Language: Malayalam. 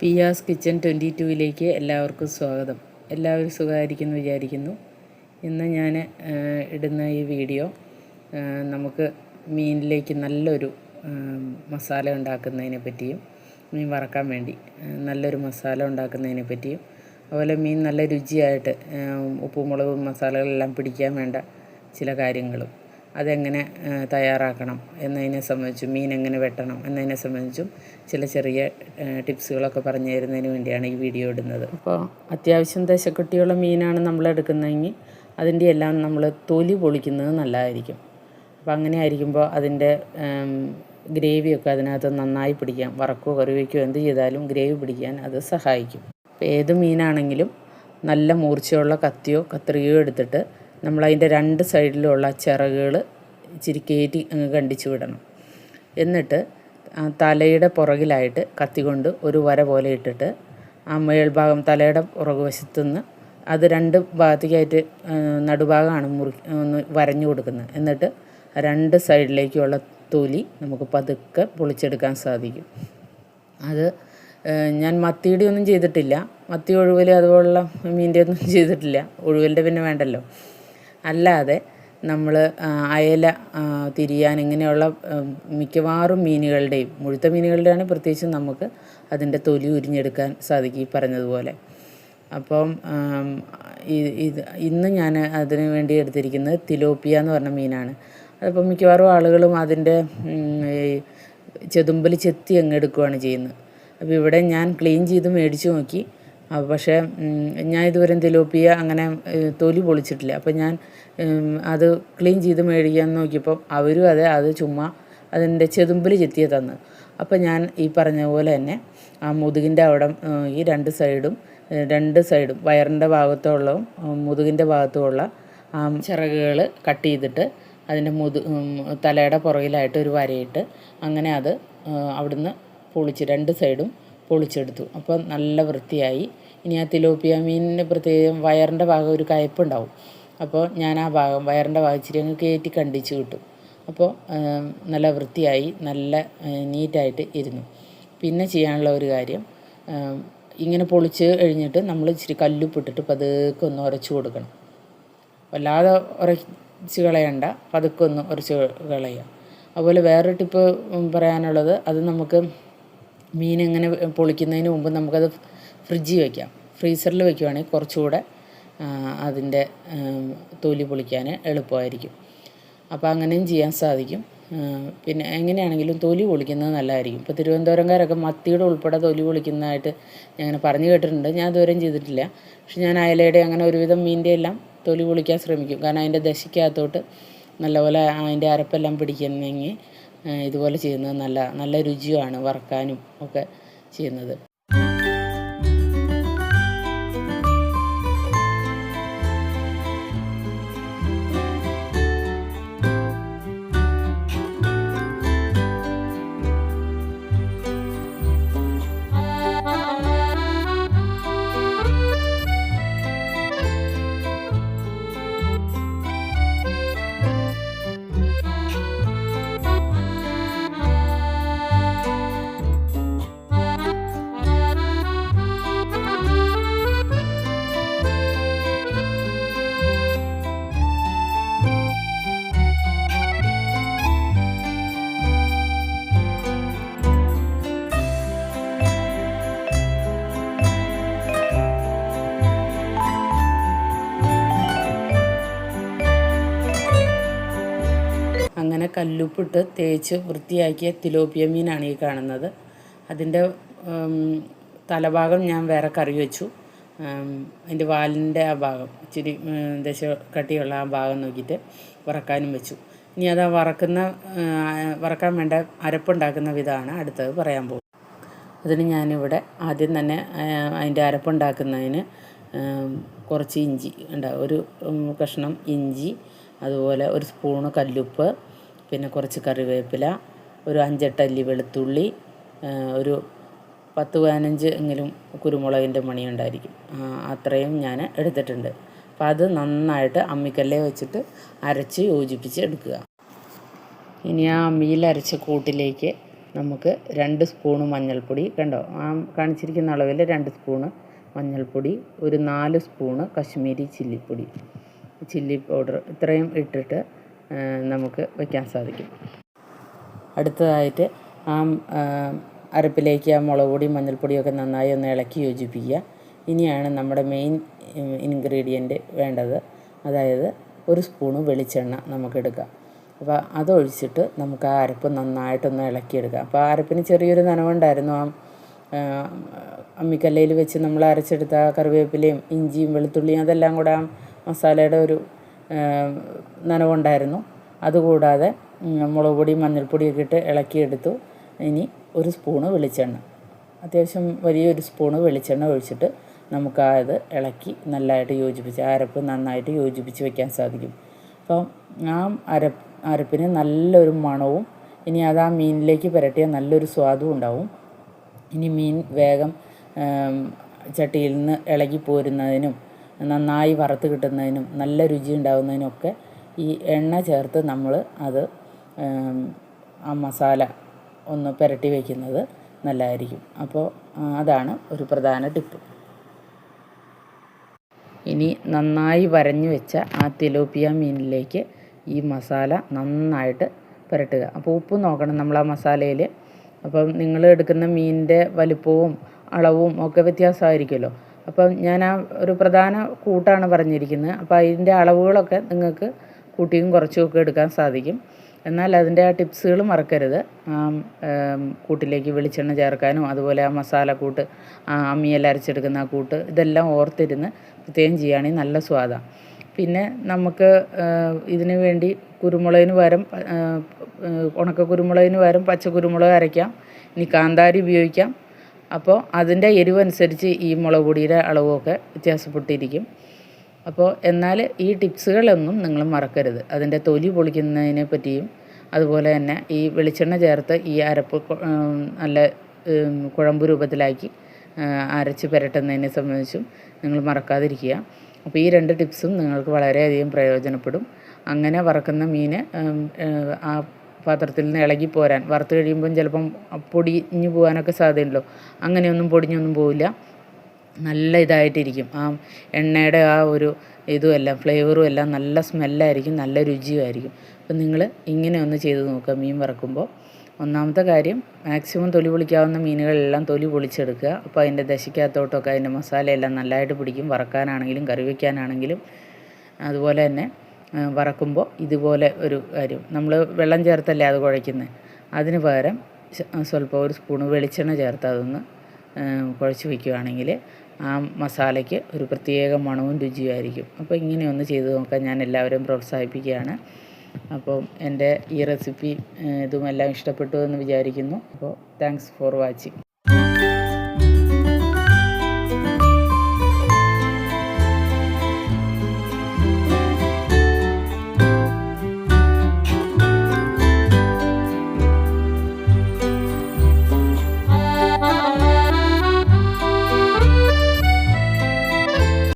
പിയാസ് കിച്ചൺ ട്വന്റി ടൂവിലേക്ക് എല്ലാവർക്കും സ്വാഗതം. എല്ലാവരും സുഖമായിരിക്കുന്നു വിചാരിക്കുന്നു. ഇന്ന് ഞാൻ ഇടുന്ന ഈ വീഡിയോ നമുക്ക് മീനിലേക്ക് നല്ലൊരു മസാല ഉണ്ടാക്കുന്നതിനെ പറ്റിയും മീൻ വറക്കാൻ വേണ്ടി നല്ലൊരു മസാല ഉണ്ടാക്കുന്നതിനെ പറ്റിയും അതുപോലെ മീൻ നല്ല രുചിയായിട്ട് ഉപ്പും മുളകും മസാലകളെല്ലാം പിടിക്കാൻ വേണ്ട ചില കാര്യങ്ങളും. അതെങ്ങനെ തയ്യാറാക്കണം എന്നതിനെ സംബന്ധിച്ചും മീൻ എങ്ങനെ വെട്ടണം എന്നതിനെ സംബന്ധിച്ചും ചില ചെറിയ ടിപ്സുകളൊക്കെ പറഞ്ഞു തരുന്നതിന് വേണ്ടിയാണ് ഈ വീഡിയോ ഇടുന്നത്. അപ്പോൾ അത്യാവശ്യം ദശക്കുട്ടിയുള്ള മീനാണ് നമ്മൾ എടുക്കുന്നതെങ്കിൽ അതിന്റെ എല്ലാം നമ്മൾ തൊലി പൊളിക്കുന്നത് നല്ലതായിരിക്കും. അപ്പോൾ അങ്ങനെ ആയിരിക്കുമ്പോൾ അതിന്റെ ഗ്രേവിയൊക്കെ അതിനകത്ത് നന്നായി പിടിക്കാം. വറക്കോ കറിവയ്ക്കോ എന്ത് ചെയ്താലും ഗ്രേവി പിടിക്കാൻ അത് സഹായിക്കും. അപ്പോൾ ഏത് മീനാണെങ്കിലും നല്ല മൂർച്ചയുള്ള കത്തിയോ കത്രികയോ എടുത്തിട്ട് നമ്മളതിന്റെ രണ്ട് സൈഡിലുള്ള ചിറകുകൾ ഇച്ചിരി കയറ്റി അങ്ങ് കണ്ടിച്ചു വിടണം. എന്നിട്ട് തലയുടെ പുറകിലായിട്ട് കത്തി കൊണ്ട് ഒരു വര പോലെ ഇട്ടിട്ട് ആ മേൽഭാഗം തലയുടെ പുറകുവശത്തുനിന്ന് അത് രണ്ട് ഭാഗത്തേക്കായിട്ട് നടുഭാഗമാണ് മുറി ഒന്ന് വരഞ്ഞു കൊടുക്കുന്നത്. എന്നിട്ട് രണ്ട് സൈഡിലേക്കുള്ള തൊലി നമുക്ക് പതുക്കെ പൊളിച്ചെടുക്കാൻ സാധിക്കും. അത് ഞാൻ മത്തിയുടെ ഒന്നും ചെയ്തിട്ടില്ല. മത്തി ഒഴുവൽ അതുപോലുള്ള മീന്റെ ഒന്നും ചെയ്തിട്ടില്ല. ഒഴുവലിന്റെ പിന്നെ വേണ്ടല്ലോ. അല്ലാതെ നമ്മൾ അയല തിരിയാൻ ഇങ്ങനെയുള്ള മിക്കവാറും മീനുകളുടെയും മുഴുത്ത മീനുകളുടെയാണ് പ്രത്യേകിച്ചും നമുക്ക് അതിന്റെ തൊലി ഉരിഞ്ഞെടുക്കാൻ സാധിക്കും ഈ പറഞ്ഞതുപോലെ. അപ്പം ഇത് ഇന്ന് ഞാൻ അതിന് വേണ്ടി എടുത്തിരിക്കുന്നത് തിലോപ്പിയ എന്ന് പറഞ്ഞ മീനാണ്. അതിപ്പം മിക്കവാറും ആളുകളും അതിന്റെ ചെതുമ്പൽ ചെത്തി അങ്ങ് എടുക്കുകയാണ് ചെയ്യുന്നത്. അപ്പോൾ ഇവിടെ ഞാൻ ക്ലീൻ ചെയ്ത് മേടിച്ച് നോക്കി. പക്ഷേ ഞാൻ ഇതുവരെ തിലോപ്പിയ അങ്ങനെ തൊലി പൊളിച്ചിട്ടില്ല. അപ്പോൾ ഞാൻ അത് ക്ലീൻ ചെയ്ത് മേടിക്കാൻ നോക്കിയപ്പോൾ അവരും അതെ അത് ചുമ്മാ അതിന്റെ ചെതുമ്പിൽ ചെത്തിയ തന്ന്. അപ്പോൾ ഞാൻ ഈ പറഞ്ഞ പോലെ തന്നെ ആ മുതുകിന്റെ അവിടെ ഈ രണ്ട് സൈഡും രണ്ട് സൈഡും വയറിന്റെ ഭാഗത്തുള്ളതും മുതുകിന്റെ ഭാഗത്തുമുള്ള ആ ചിറകുകൾ കട്ട് ചെയ്തിട്ട് അതിന്റെ മുതു തലയുടെ പുറകിലായിട്ട് ഒരു വരയിട്ട് അങ്ങനെ അത് അവിടുന്ന് പൊളിച്ച് രണ്ട് സൈഡും പൊളിച്ചെടുത്തു. അപ്പോൾ നല്ല വൃത്തിയായി. ഇനി ആ തിലോപ്പിയ മീനിന് പ്രത്യേകം വയറിന്റെ ഭാഗം ഒരു കയപ്പുണ്ടാവും. അപ്പോൾ ഞാൻ ആ ഭാഗം വയറിന്റെ ഭാഗം ഇച്ചിരി അങ്ങ് കയറ്റി കണ്ടിച്ച് കിട്ടും അപ്പോൾ നല്ല വൃത്തിയായി നല്ല നീറ്റായിട്ട് ഇരുന്നു. പിന്നെ ചെയ്യാനുള്ള ഒരു കാര്യം ഇങ്ങനെ പൊളിച്ച് കഴിഞ്ഞിട്ട് നമ്മൾ ഇച്ചിരി കല്ലുപ്പിട്ടിട്ട് പതുക്കെ ഒന്ന് ഉരച്ചു കൊടുക്കണം. വല്ലാതെ ഉരച്ച് കളയണ്ട. പതുക്കെ ഒന്ന് ഉരച്ച് കളയുക. അതുപോലെ വേറൊരു ടിപ്പ് പറയാനുള്ളത് അത് നമുക്ക് മീൻ ഇങ്ങനെ പൊളിക്കുന്നതിന് മുമ്പ് നമുക്കത് ഫ്രിഡ്ജിൽ വയ്ക്കാം ഫ്രീസറിൽ വയ്ക്കുവാണെങ്കിൽ കുറച്ചുകൂടെ അതിന്റെ തൊലി പൊളിക്കാൻ എളുപ്പമായിരിക്കും. അപ്പോൾ അങ്ങനെയും ചെയ്യാൻ സാധിക്കും. പിന്നെ എങ്ങനെയാണെങ്കിലും തൊലി പൊളിക്കുന്നത് നല്ലതായിരിക്കും. ഇപ്പോൾ തിരുവനന്തപുരംകാരൊക്കെ മത്തിയുടെ ഉൾപ്പെടെ തൊലി പൊളിക്കുന്നതായിട്ട് ഞാൻ അങ്ങനെ പറഞ്ഞു കേട്ടിട്ടുണ്ട്. ഞാൻ ഇതുവരെയും ചെയ്തിട്ടില്ല. പക്ഷെ ഞാൻ അയലയുടെ അങ്ങനെ ഒരുവിധം മീന്റെ എല്ലാം തൊലി പൊളിക്കാൻ ശ്രമിക്കും. കാരണം അതിന്റെ ദശയ്ക്കകത്തോട്ട് നല്ലപോലെ അതിന്റെ അരപ്പെല്ലാം പിടിക്കുന്നെങ്കിൽ ഇതുപോലെ ചെയ്യുന്നത് നല്ല നല്ല രുചിയുമാണ് വറക്കാനും ഒക്കെ ചെയ്യുന്നത്. കല്ലുപ്പിട്ട് തേച്ച് വൃത്തിയാക്കിയ തിലോപ്പിയ മീനാണ് ഈ കാണുന്നത്. അതിന്റെ തലഭാഗം ഞാൻ വേറെ കറി വെച്ചു. അതിന്റെ വാലിന്റെ ആ ഭാഗം ഇച്ചിരി ദശ കട്ടിയുള്ള ആ ഭാഗം നോക്കിയിട്ട് വറക്കാനും വെച്ചു. ഇനി അത് വറക്കുന്ന വറക്കാൻ വേണ്ട അരപ്പുണ്ടാക്കുന്ന വിധമാണ് അടുത്തത് പറയാൻ പോകും അതിന് ഞാനിവിടെ ആദ്യം തന്നെ അതിന്റെ അരപ്പുണ്ടാക്കുന്നതിന് കുറച്ച് ഇഞ്ചി ഉണ്ടാകും ഒരു കഷ്ണം ഇഞ്ചി അതുപോലെ ഒരു സ്പൂണ് കല്ലുപ്പ് പിന്നെ കുറച്ച് കറിവേപ്പില ഒരു അഞ്ചെട്ടല്ലി വെളുത്തുള്ളി ഒരു പത്ത് പതിനഞ്ച് എങ്കിലും കുരുമുളകിന്റെ മണി ഉണ്ടായിരിക്കും അത്രയും ഞാൻ എടുത്തിട്ടുണ്ട്. അപ്പോൾ അത് നന്നായിട്ട് അമ്മിക്കല്ലേ വെച്ചിട്ട് അരച്ച് യോജിപ്പിച്ച് എടുക്കുക. ഇനി ആ അമ്മിയിൽ അരച്ച കൂട്ടിലേക്ക് നമുക്ക് രണ്ട് സ്പൂണ് മഞ്ഞൾപ്പൊടി കണ്ടോ? ആ കാണിച്ചിരിക്കുന്ന അളവിൽ രണ്ട് സ്പൂണ് മഞ്ഞൾപ്പൊടി ഒരു നാല് സ്പൂണ് കശ്മീരി ചില്ലിപ്പൊടി. ചില്ലി പൗഡർ ഇത്രയും ഇട്ടിട്ട് നമുക്ക് വയ്ക്കാൻ സാധിക്കും. അടുത്തതായിട്ട് ആ അരപ്പിലേക്ക് ആ മുളക് പൊടിയും മഞ്ഞൾപ്പൊടിയൊക്കെ നന്നായി ഒന്ന് ഇളക്കി യോജിപ്പിക്കുക. ഇനിയാണ് നമ്മുടെ മെയിൻ ഇൻഗ്രീഡിയന്റ് വേണ്ടത്. അതായത് ഒരു സ്പൂണ് വെളിച്ചെണ്ണ നമുക്കെടുക്കാം അപ്പോൾ അതൊഴിച്ചിട്ട് നമുക്ക് ആ അരപ്പ് നന്നായിട്ടൊന്ന് ഇളക്കിയെടുക്കാം. അപ്പോൾ ആ അരപ്പിന് ചെറിയൊരു നനവുണ്ടായിരുന്നു. ആ അമ്മിക്കല്ലയിൽ വെച്ച് നമ്മൾ അരച്ചെടുത്ത കറിവേപ്പിലയും ഇഞ്ചിയും വെളുത്തുള്ളിയും അതെല്ലാം കൂടെ ആ മസാലയുടെ ഒരു നനവുണ്ടായിരുന്നു. അതുകൂടാതെ മുളക് പൊടി മഞ്ഞൾപ്പൊടിയൊക്കെ ഇട്ട് ഇളക്കിയെടുത്തു. ഇനി ഒരു സ്പൂണ് വെളിച്ചെണ്ണ. അത്യാവശ്യം വലിയൊരു സ്പൂണ് വെളിച്ചെണ്ണ ഒഴിച്ചിട്ട് നമുക്ക് ആ ഇളക്കി നല്ലതായിട്ട് യോജിപ്പിച്ച് അരപ്പ് നന്നായിട്ട് യോജിപ്പിച്ച് വെക്കാൻ സാധിക്കും. അപ്പം ആ അരപ്പ് അരപ്പിന് നല്ലൊരു മണവും ഇനി അത് ആ മീനിലേക്ക് പുരട്ടിയാൽ നല്ലൊരു സ്വാദും ഉണ്ടാവും. ഇനി മീൻ വേഗം ചട്ടിയിൽ നിന്ന് ഇളകി പോരുന്നതിനും നന്നായി വറുത്ത് കിട്ടുന്നതിനും നല്ല രുചി ഉണ്ടാകുന്നതിനൊക്കെ ഈ എണ്ണ ചേർത്ത് നമ്മൾ അത് ആ മസാല ഒന്ന് പുരട്ടി വയ്ക്കുന്നത് നല്ലതായിരിക്കും. അപ്പോൾ അതാണ് ഒരു പ്രധാന ടിപ്പ്. ഇനി നന്നായി വരഞ്ഞു വെച്ച ആ തിലോപ്പിയ മീനിലേക്ക് ഈ മസാല നന്നായിട്ട് പുരട്ടുക. അപ്പോൾ ഉപ്പ് നോക്കണം നമ്മൾ ആ മസാലയിൽ. അപ്പം നിങ്ങൾ എടുക്കുന്ന മീനിന്റെ വലുപ്പവും അളവും ഒക്കെ വ്യത്യാസമായിരിക്കുമല്ലോ. അപ്പം ഞാൻ ആ ഒരു പ്രധാന കൂട്ടാണ് പറഞ്ഞിരിക്കുന്നത്. അപ്പോൾ അതിന്റെ അളവുകളൊക്കെ നിങ്ങൾക്ക് കൂട്ടിയും കുറച്ചും ഒക്കെ എടുക്കാൻ സാധിക്കും. എന്നാൽ അതിന്റെ ആ ടിപ്സുകൾ മറക്കരുത്. കൂട്ടിലേക്ക് വെളിച്ചെണ്ണ ചേർക്കാനും അതുപോലെ ആ മസാലക്കൂട്ട് ആ അമ്മിയെല്ലാം അരച്ചെടുക്കുന്ന ആ കൂട്ട് ഇതെല്ലാം ഓർത്തിരുന്ന് പ്രത്യേകം ചെയ്യുകയാണെങ്കിൽ നല്ല സ്വാദാണ് പിന്നെ നമുക്ക് ഇതിനു വേണ്ടി കുരുമുളകിന് പകരം ഉണക്ക കുരുമുളകിന് പകരം പച്ച കുരുമുളക് അരയ്ക്കാം. ഇനി കാന്താരി ഉപയോഗിക്കാം. അപ്പോൾ അതിന്റെ എരിവനുസരിച്ച് ഈ മുളക് പൊടിയുടെ അളവുമൊക്കെ വ്യത്യാസപ്പെട്ടിരിക്കും. അപ്പോൾ എന്നാൽ ഈ ടിപ്സുകളൊന്നും നിങ്ങൾ മറക്കരുത്. അതിന്റെ തൊലി പൊളിക്കുന്നതിനെ പറ്റിയും അതുപോലെ തന്നെ ഈ വെളിച്ചെണ്ണ ചേർത്ത് ഈ അരപ്പ് നല്ല കുഴമ്പ് രൂപത്തിലാക്കി അരച്ച് പുരട്ടുന്നതിനെ സംബന്ധിച്ചും നിങ്ങൾ മറക്കാതിരിക്കുക. അപ്പോൾ ഈ രണ്ട് ടിപ്സും നിങ്ങൾക്ക് വളരെയധികം പ്രയോജനപ്പെടും. അങ്ങനെ വറക്കുന്ന മീൻ ആ പാത്രത്തിൽ നിന്ന് ഇളകി പോരാൻ. വറുത്ത് കഴിയുമ്പം ചിലപ്പം പൊടിഞ്ഞു പോകാനൊക്കെ സാധ്യതയുണ്ടല്ലോ. അങ്ങനെയൊന്നും പൊടിഞ്ഞൊന്നും പോവില്ല. നല്ല ഇതായിട്ടിരിക്കും. ആ എണ്ണയുടെ ആ ഒരു ഇതും എല്ലാം ഫ്ലേവറും എല്ലാം നല്ല സ്മെല്ലായിരിക്കും നല്ല രുചിയുമായിരിക്കും അപ്പം നിങ്ങൾ ഇങ്ങനെ ഒന്ന് ചെയ്ത് നോക്കുക. മീൻ വറക്കുമ്പോൾ ഒന്നാമത്തെ കാര്യം മാക്സിമം തൊലി പൊളിക്കാവുന്ന മീനുകളെല്ലാം തൊലി പൊളിച്ചെടുക്കുക. അപ്പോൾ അതിന്റെ ദശയ്ക്കകത്തോട്ടൊക്കെ അതിന്റെ മസാലയെല്ലാം നല്ലതായിട്ട് പിടിക്കും. വറക്കാനാണെങ്കിലും കറി വയ്ക്കാനാണെങ്കിലും അതുപോലെ തന്നെ വറക്കുമ്പോൾ ഇതുപോലെ ഒരു കാര്യം. നമ്മൾ വെള്ളം ചേർത്തല്ലേ അത് കുഴയ്ക്കുന്നത് അതിന് പകരം സ്വല്പം ഒരു സ്പൂണ് വെളിച്ചെണ്ണ ചേർത്ത് അതൊന്ന് കുഴച്ച് വയ്ക്കുകയാണെങ്കിൽ ആ മസാലയ്ക്ക് ഒരു പ്രത്യേക മണവും രുചിയുമായിരിക്കും. അപ്പോൾ ഇങ്ങനെയൊന്ന് ചെയ്ത് നോക്കാൻ ഞാൻ എല്ലാവരെയും പ്രോത്സാഹിപ്പിക്കുകയാണ്. അപ്പോൾ എന്റെ ഈ റെസിപ്പി ഇതുമെല്ലാം ഇഷ്ടപ്പെട്ടു എന്ന് വിചാരിക്കുന്നു. അപ്പോൾ താങ്ക്സ് ഫോർ വാച്ചിങ്.